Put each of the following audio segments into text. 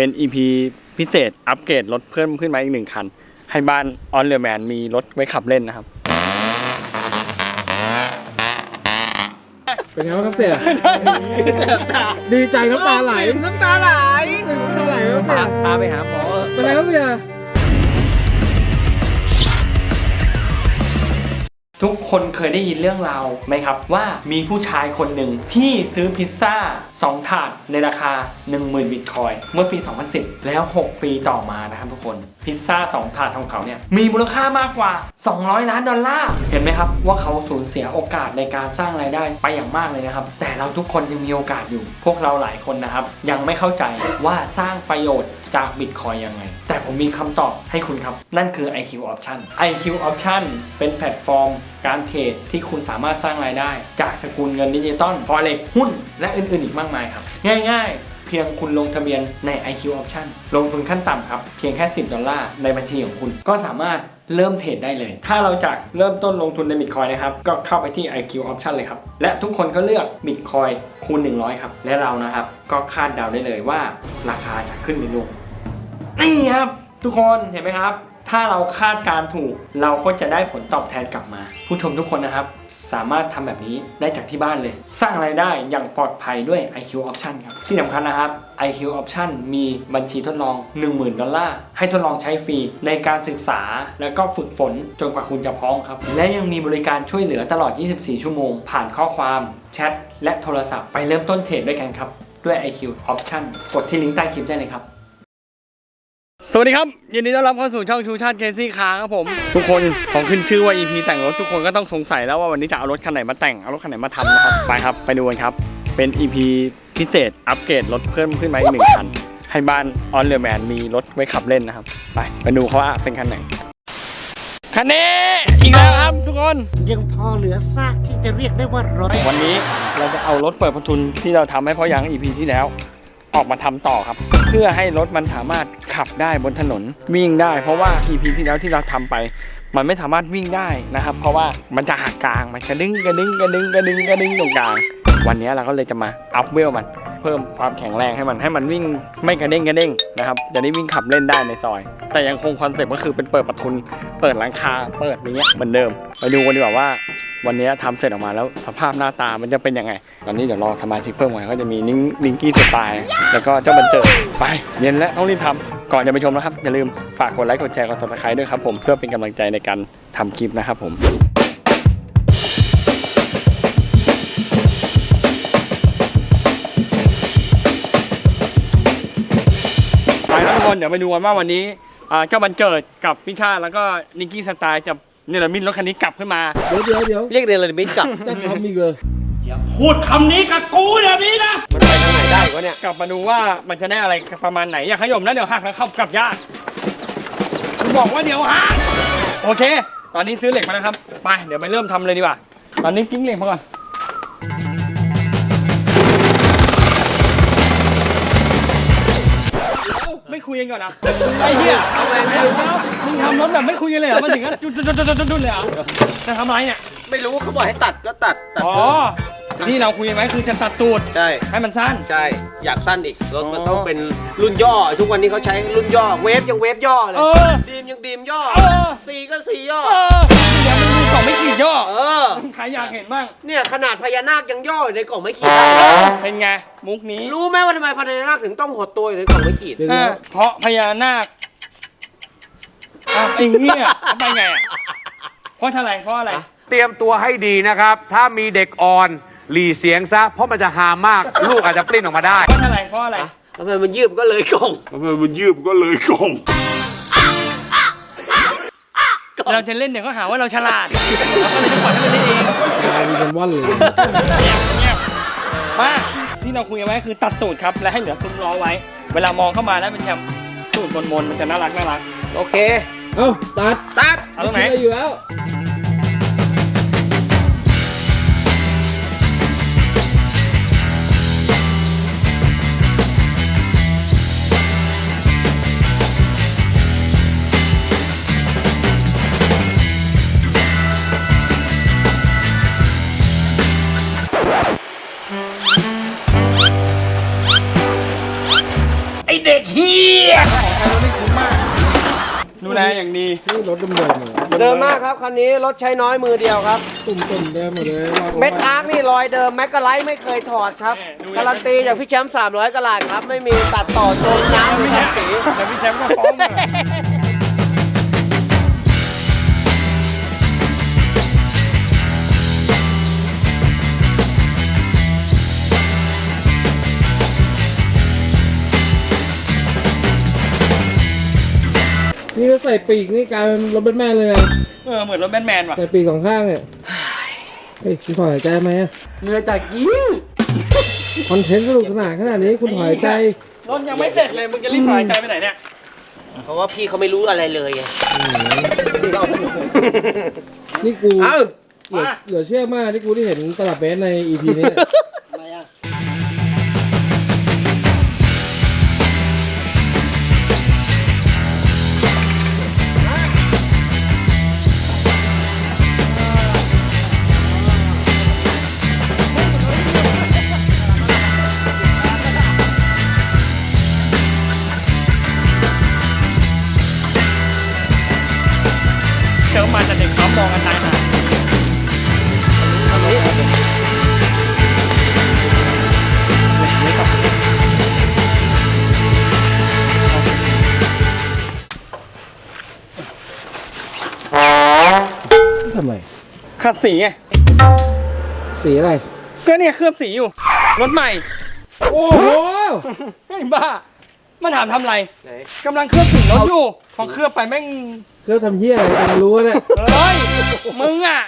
เป็น EP พิเศษอัปเกรดรถเพิ่มขึ้นมาอีกหนึ่งคัน ให้บ้านออนเรือแมนมีรถไว้ขับเล่นนะครับ เป็นไงบ้างครับเสีย ดีใจน้ำตาไหล น้ำตาไหลน้ำตาไหลครับเสียพาไปหาหมอเป็นไรครับเสีย ทุกคนเคยได้ยินเรื่องราวไหมครับ ว่ามีผู้ชายคนหนึ่งที่ซื้อพิซซ่า 2 ถาดในราคา 10,000 บิตคอยเมื่อปี 2010 แล้ว 6 ปีต่อมานะครับทุกคนพิซซ่า 2 ถาดของเขาเนี่ยมีมูลค่ามากกว่า 200 ล้านดอลลาร์ เห็นไหมครับ ว่าเขาสูญเสียโอกาสในการสร้างรายได้ไปอย่างมากเลยนะครับ แต่เราทุกคนยังมีโอกาสอยู่ พวกเราหลายคนนะครับ ยังไม่เข้าใจว่าสร้างประโยชน์ จากบิตคอยยังไง แต่ผมมีคำตอบให้คุณครับ นั่นคือ IQ Option IQ Option เป็นแพลตฟอร์ม การเทรดที่คุณสามารถสร้างรายได้ จากสกุลเงินดิจิตอล Forex หุ้น และอื่นๆ อีกมากมายครับ ง่ายๆ เพียงคุณลงทะเบียนใน IQ Option ลงทุนขั้นต่ำครับ เพียงแค่ 10 ดอลลาร์ในบัญชีของคุณ ก็สามารถเริ่มเทรดได้เลย ถ้าเราจากเริ่มต้นลงทุนใน Bitcoin นะครับ ก็เข้าไปที่ IQ Option เลยครับ และทุกคนก็เลือก Bitcoin คูณ 100 ครับ และเรานะครับ ก็คาดเดาได้เลยว่าราคาจะขึ้นหรือลง นี่ครับ ทุกคนเห็นไหมครับ ถ้าเราคาดการณ์ถูก เราก็จะได้ผลตอบแทนกลับมา ผู้ชมทุกคนนะครับ สามารถทำแบบนี้ได้จากที่บ้านเลย สร้างรายได้อย่างปลอดภัยด้วย IQ Option ครับที่สำคัญนะครับ IQ Option มีบัญชีทดลอง 10,000 ดอลลาร์ ให้ทดลองใช้ฟรีในการศึกษาแล้วก็ฝึกฝนจนกว่าคุณจะพร้อมครับ และยังมีบริการช่วยเหลือตลอด 24 ชั่วโมง ผ่านข้อความแชทและโทรศัพท์ไปเริ่มต้นเทรดด้วยกันครับ ด้วย IQ Option กดที่ลิงก์ใต้คลิปได้เลยครับ สวัสดีครับ ยินดีต้อนรับเข้าสู่ช่องชูชาติเคซี่คาครับผม ทุกคนของขึ้นชื่อว่า EP แต่งรถทุกคนก็ต้องสงสัยแล้วว่าวันนี้จะเอารถคันไหนมาแต่ง เอารถคันไหนมาทำนะครับ ไปครับ ไปดูกันครับ เป็น EP พิเศษ อัปเกรดรถเพิ่มขึ้นมาอีกหนึ่งคัน ให้บ้านออนเรือแมนมีรถไว้ขับเล่นนะครับ ไปไปดูเขาว่าเป็นคันไหน คันนี้อีกแล้วครับทุกคน ยังพอเหลือซากที่จะเรียกได้ว่าร้อยวันนี้เราจะเอารถเปิดประทุนที่เราทำให้พ่อยัง EP ที่แล้ว ออกมาทำต่อครับ เพื่อให้รถมันสามารถขับได้บนถนนวิ่งได้ เพราะว่า EP ที่แล้วที่เราทำไป มันไม่สามารถวิ่งได้นะครับ เพราะว่ามันจะหักกลางมันกระดึงกระดึงกระดึงกระดึงกระดึงตรงกลางวันนี้เราก็เลยจะมาอัพเวลมัน เพิ่มความแข็งแรงให้มันให้มันวิ่งไม่กระเด้งกระเด้งนะครับจะได้วิ่งขับเล่นได้ในซอย แต่ยังคงคอนเซ็ปต์ก็คือเป็นเปิดประทุน เปิดหลังคาเปิดอย่างเงี้ยเหมือนเดิม ไปดูกันดีกว่าว่า วันนี้ทำเสร็จออกมาแล้วสภาพหน้าตามันจะเป็นยังไง ตอนนี้เดี๋ยวรอสมาชิกเพิ่มมาก็จะมีนิงลิงกี้สไตล์แล้วก็เจ้าบันเจิดไปเย็นแล้วต้องรีบทำก่อนจะไปชมนะครับ อย่าลืมฝากกดไลค์กดแชร์กด subscribe ด้วยครับผมเพื่อเป็นกำลังใจในการทำคลิปนะครับผมไปแล้วทุกคนเดี๋ยวไปดูกันว่าวันนี้เจ้าบันเจิดกับพิชาแล้วก็นิกกี้สไตล์จะ เนรมิตรถคันนี้กลับขึ้นมา เดี๋ยวเดี๋ยวเดี๋ยวเรียกเดลมิดกลับ จะทำอีกเลยพูดคำนี้กับกูแบบนี้นะมันไปทางไหนได้วะเนี่ย กลับมาดูว่ามันจะได้อะไรประมาณไหนอย่าขยมนะเดี๋ยวหักแล้วเข้ากลับยากกูบอกว่าเดี๋ยวหักโอเค ตอนนี้ซื้อเหล็กมาแล้วครับไปเดี๋ยวไปเริ่มทำเลยดีกว่า ตอนนี้กิ้งเหล็กมาก่อน ยกันก่อนนะไอ้เหี้ยเอาไงไม่รู้มึงทำรถแบบไม่คุยกันเลยเหรอมันถึงกันจุดจุดจุดจุดจุดเลยเหรอจะทำอะไรเนี่ยไม่รู้เขาบอกให้ตัดก็ตัดตัดอ๋อที่เราคุยกันไว้คือจะตัดตูดใช่ให้มันสั้นใช่อยากสั้นอีกรถมันอ๋อต้องเป็นรุ่นย่อ ทุกวันนี้เขาใช้รุ่นย่อเวฟยังเวฟย่อเลยเออดีมยังดีมย่อเออสีก็สีย่อเออเดี๋ยวมันดูกล่องไม่ขีดย่อเออใครอยากเห็นบ้าง เนี่ยขนาดพญานาคยังย่ออยู่ในกล่องไม่ขีดได้เป็นไง มุกนี้รู้ไหมว่าทำไมพญานาคถึงต้องหดตัวอยู่ในกล่องไม่ขีดเดี๋ยวเอเดี๋ยอวเพราะพญานาคอ้าวไอ้เหี้ยเอาไปไงอะเพราะอะไรเพราะอะไร เตรียมตัวให้ดีนะครับ ถ้ามีเด็กอ่อน หลีเสียงซะ เพราะมันจะหามมาก ลูกอาจจะปลิ้นออกมาได้ เพราะอะไรเพราะอะไร ทำไมมันยืบก็เลยกล่องเราจะเล่นเดี๋ยวเขาหาว่าเราฉลาดเราก็เลยจะปล่อยให้มันเล่นเองกลายเป็นว่อนเลยเงียบเงียบมาที่เราคุยกันไว้คือตัดตูดครับ และให้เหลือซุ้มล้อไว้ เวลามองเข้ามาแล้วมันจะตูดมนๆมันจะน่ารักน่ารัก โอเค เอ้าตัดตัดเอาตรงไหน คิดอะอยู่แล้ว เฮียดูแลอย่างดีนี่รถเดิมเดิมเลยเดิมมากครับคันนี้รถใช้น้อยมือเดียวครับ ตุ่มตุ่มเดิมหมดเลยเม็ดอาร์คนี่รอยเดิมแม็กกาไลท์ไม่เคยถอดครับการันตีจากพี่แชมป์300กระลาดครับ ไม่มีตัดต่อจมน้ำหรือทำสีแต่พี่แชมป์ก็ฟ้อง ส่ปีกนี่กลายเป็นรถเป็นแม่เลยอะเออเหมือนรถแบทแมนว่ะใส่ปีกสองข้างเนี่ยเฮ้ยคุณถอยหายใจไหมอะเหนื่อยจากยิ้มคอนเทนต์สนุกสนานขนาดนี้คุณถอยหายใจรถยังไม่เสร็จเลยมึงจะรีบหายใจไปไหนเนี่ยเพราะว่าพี่เขาไม่รู้อะไรเลยไงพี่เขาเอาสนุกนี่กูเอ้า เหลือเหลือเชื่อมากที่กูได้เห็นตลับเบสใน EP นี้เนี่ ขัดสีไง สีอะไร ก็เนี่ยเคลือบสีอยู่ รถใหม่ โอ้โหไอ้บ้า มาถามทำไรไหนกำลังเคลือบสีรถอยู่ พอเคลือบไปแม่ง เครื่องทำเหี้ยอะไรกันรู้เนี่ย เฮ้ย มึงอะ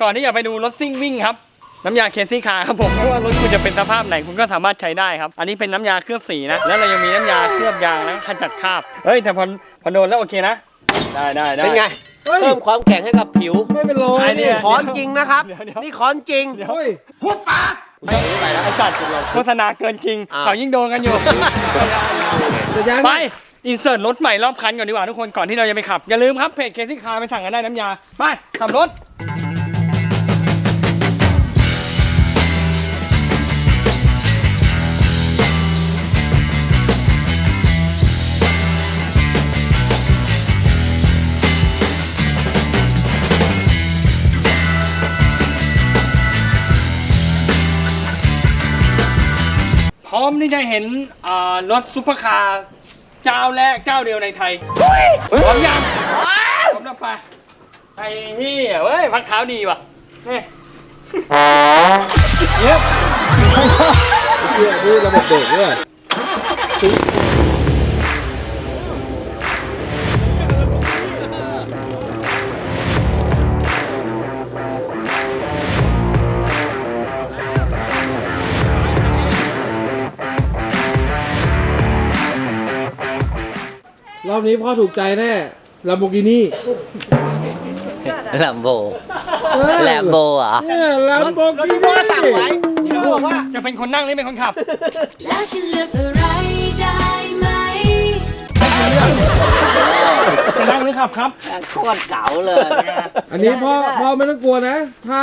ก่อนที่จะไปดูรถซิ่งวิ่งครับ น้ำยาเคซี่คาร์ครับผมไม่ว่ารถคุณจะเป็นสภาพไหนคุณก็สามารถใช้ได้ครับ อันนี้เป็นน้ำยาเคลือบสีนะ แล้วเรายังมีน้ำยาเคลือบยางและขจัดคราบ เฮ้ย แต่พอพอโดนแล้วโอเคนะ ได้ได้ได้ เป็นไง เฮ้ย เพิ่มความแข็งให้กับผิว ไม่เป็นรอยไอ้เนี่เนี่ยยค้อนจริงนะครับ เดี๋ยวเดี๋ยว นี่ค้อนจริงเฮ้ยไอ้สัตว์โฆษณาเกินจริงอ่า เขายิ่งโดนกันอยู่ จะยังไป อินเสิร์ตรถใหม่รอบคันก่อนดีกว่าทุกคน ก่อนที่เราจะไปขับ อย่าลืมครับเพจเคซี่คาร์ไปสั่งกันได้น้ำยา ไปขับรถ มที่จะเห็นอ่ารถซุปเปอร์คาร์เจ้าแรกเจ้าเดียวในไทยพร้อมยังพร้อมแล้วไปไอ้เหี้ยเว้ยพักเท้าดีว่ะนี่เย็บเชื่อนี่ระบบเบรกด้วย รอบนี้พ่อถูกใจแน่ล a มโบกินี่แลมโบแลมโบเหรอเนี่ยล a มโบรถกิที่พ่อนี่สั่งไว้ที่พ่อบอกว่าจะเป็นคนนั่งหรือเป็นคนขับ แล้วฉันเลือกอะไรได้ไหมจะนั่งหรือขับครับโคตรเก๋าเลย อันนี้พ่อพ่อไม่ต้องกลัวนะ ถ้า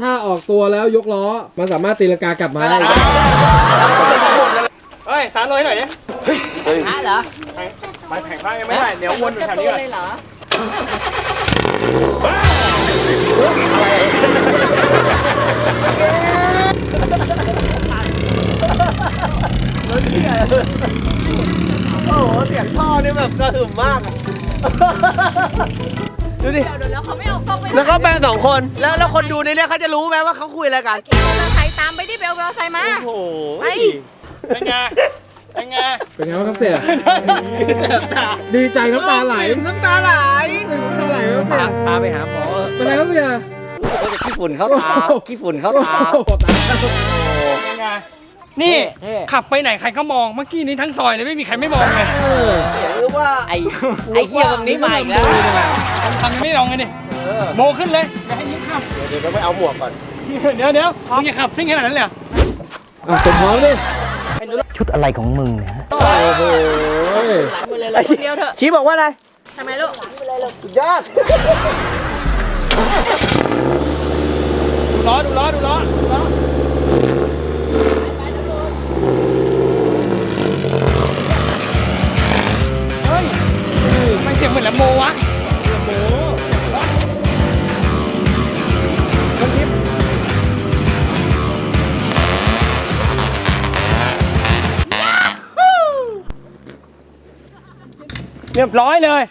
ถ้าออกตัวแล้วยกล้อ มันสามารถตีลังกากลับมาได้เฮ้ยตามเลยหน่อยดิฮะเหรอ ไปแข่งข้างยังไม่ได้เดี๋ยววนอยู่แถวนี้ก่อนเลยเหรอโอ้โห เสียงท่อนี่แบบกระหึ่มมากอะดูดิ เดี๋ยวแล้วเขาไม่เอากล้องไปแล้วเขาแปลสองคน แล้วแล้วคนดูในเนี้ยเขาจะรู้ไหมว่าเขาคุยอะไรกัน ขี่มอเตอร์ไซค์ตามไปดิเบลมอเตอร์ไซค์มา โอ้โหไปเป็นไง เป็นไงเป็นไงบ้างครับเสียดีใจน้ำตาไหลน้ำตาไหลน้ำตาไหลครับเสียพาไปหาหมอเป็นไรครับเสียก็จะขี้ฝุ่นเข้าตาขี้ฝุ่นเข้าตาโอ้โหตายแล้วเป็นไงนี่เท่ขับไปไหนใครเขามองเมื่อกี้นี้ทั้งซอยเลยไม่มีใครไม่มองเลยเออหรือว่าไอไอเหี้ยตรงนี้มาอีกแล้วทำยังไม่ลองเลยดิโมขึ้นเลยอย่าให้ยิ้มขับเดี๋ยวต้องไปเอาหมวกก่อนเดี๋ยวเดี๋ยวมึงจะขับซิ่งขนาดนั้นเลยเหรออะผมพร้อมดิ ชุดอะไรของมึงเนี่ยโอ้โหไอ้ชี้ชี้บอกว่าอะไรทำไมลูกสุดยอดดูล้อดูล้อดูล้อดูล้อเฮ้ยไม่เสียงเหมือนแลมโบวะ เรียบร้อยเลย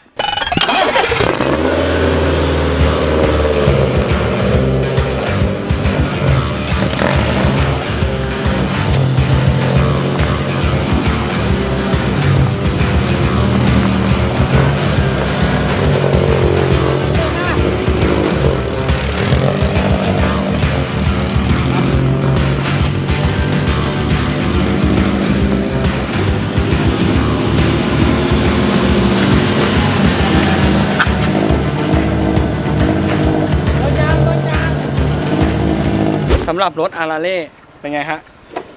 ำหรับรถอาราเล่เป็นไงฮะ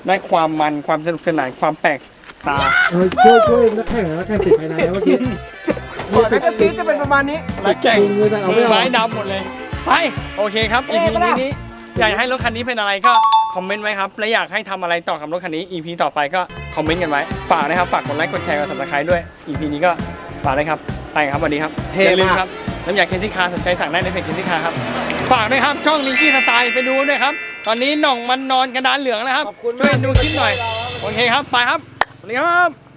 ได้ความมันความสนุกสนานความแปลกตาเออช่วยช่วยนักแข่งนักแข่งติดภายในนะเมื่อกี้ก่อนหน้าก็ซีจะเป็นประมาณนี้ นักแข่งมือแต่เอาไม่มือออกไม้ดำหมดเลย ไป โอเคครับ EP นี้นี้อยากให้รถคันนี้เป็นอะไรก็คอมเมนต์ไว้ครับ และอยากให้ทำอะไรต่อกับรถคันนี้ EP ต่อไปก็คอมเมนต์กันไว้ฝากนะครับฝากกดไลค์กดแชร์กด subscribe ด้วย EP นี้ก็ฝากด้วยครับไปครับสวัสดีครับเท่อย่าลืมมากครับน้ำยาเคนที่คาสนใจสั่งได้ในเพจเคนที่คาครับฝากด้วยครับช่องนิงกี้สไตล์ไปดูด้วยครับ ตอนนี้หน่องมันนอนกระดานเหลืองแล้วครับ ช่วยดูคลิปหน่อย โอเคครับ ไปครับสวัสดีครับ